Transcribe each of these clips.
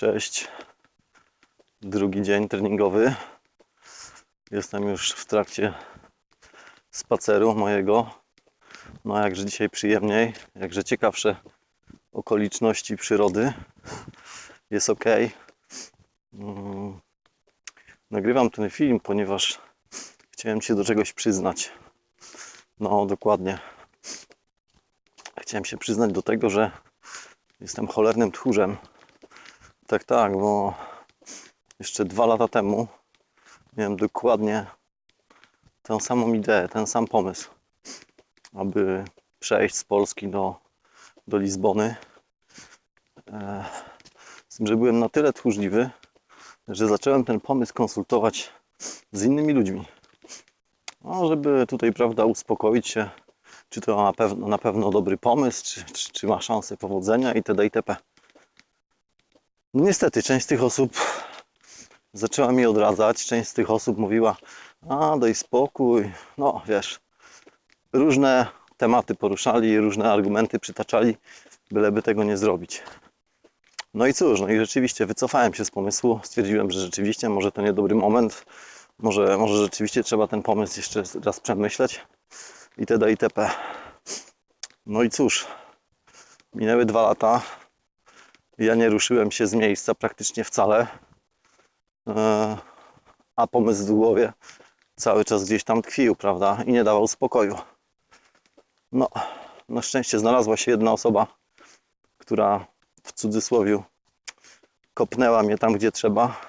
Cześć. Drugi dzień treningowy. Jestem już w trakcie spaceru mojego. No jakże dzisiaj przyjemniej, jakże ciekawsze okoliczności przyrody. Jest ok. Mm. Nagrywam ten film, ponieważ chciałem się do czegoś przyznać. No, dokładnie. Chciałem się przyznać do tego, że jestem cholernym tchórzem. Tak, tak, bo jeszcze dwa lata temu miałem dokładnie tę samą ideę, ten sam pomysł, aby przejść z Polski do, do Lizbony. E, Z tym, że byłem na tyle tchórzliwy, że zacząłem ten pomysł konsultować z innymi ludźmi. No, żeby tutaj, prawda, uspokoić się, czy to na pewno, na pewno dobry pomysł, czy, czy, czy ma szansę powodzenia itd. itp. No niestety, część z tych osób zaczęła mi odradzać, część z tych osób mówiła, a daj spokój, no wiesz, różne tematy poruszali, różne argumenty przytaczali, byleby tego nie zrobić. No i cóż, no i rzeczywiście wycofałem się z pomysłu, stwierdziłem, że rzeczywiście może to niedobry moment, może, może rzeczywiście trzeba ten pomysł jeszcze raz przemyśleć itd. itp. No i cóż, minęły dwa lata, ja nie ruszyłem się z miejsca praktycznie wcale, e, a pomysł w głowie cały czas gdzieś tam tkwił, prawda, i nie dawał spokoju. No, na szczęście znalazła się jedna osoba, która w cudzysłowie kopnęła mnie tam, gdzie trzeba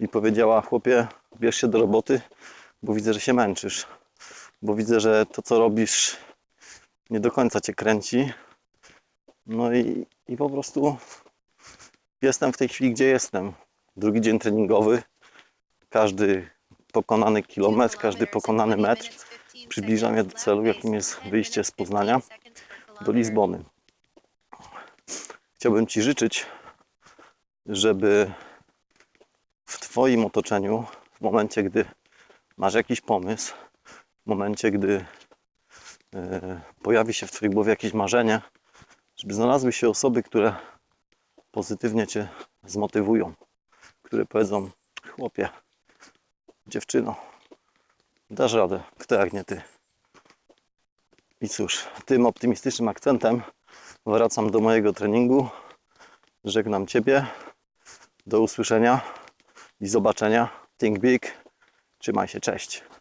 i powiedziała, chłopie, bierz się do roboty, bo widzę, że się męczysz, bo widzę, że to, co robisz, nie do końca cię kręci. No i, i po prostu jestem w tej chwili, gdzie jestem. Drugi dzień treningowy, każdy pokonany kilometr, każdy pokonany metr przybliża mnie do celu, jakim jest wyjście z Poznania do Lizbony. Chciałbym Ci życzyć, żeby w Twoim otoczeniu, w momencie, gdy masz jakiś pomysł, w momencie, gdy e, pojawi się w Twojej głowie jakieś marzenie, żeby znalazły się osoby, które pozytywnie Cię zmotywują, które powiedzą, chłopie, dziewczyno, dasz radę, kto jak nie Ty. I cóż, tym optymistycznym akcentem wracam do mojego treningu. Żegnam Ciebie. Do usłyszenia i zobaczenia. Think big. Trzymaj się, cześć.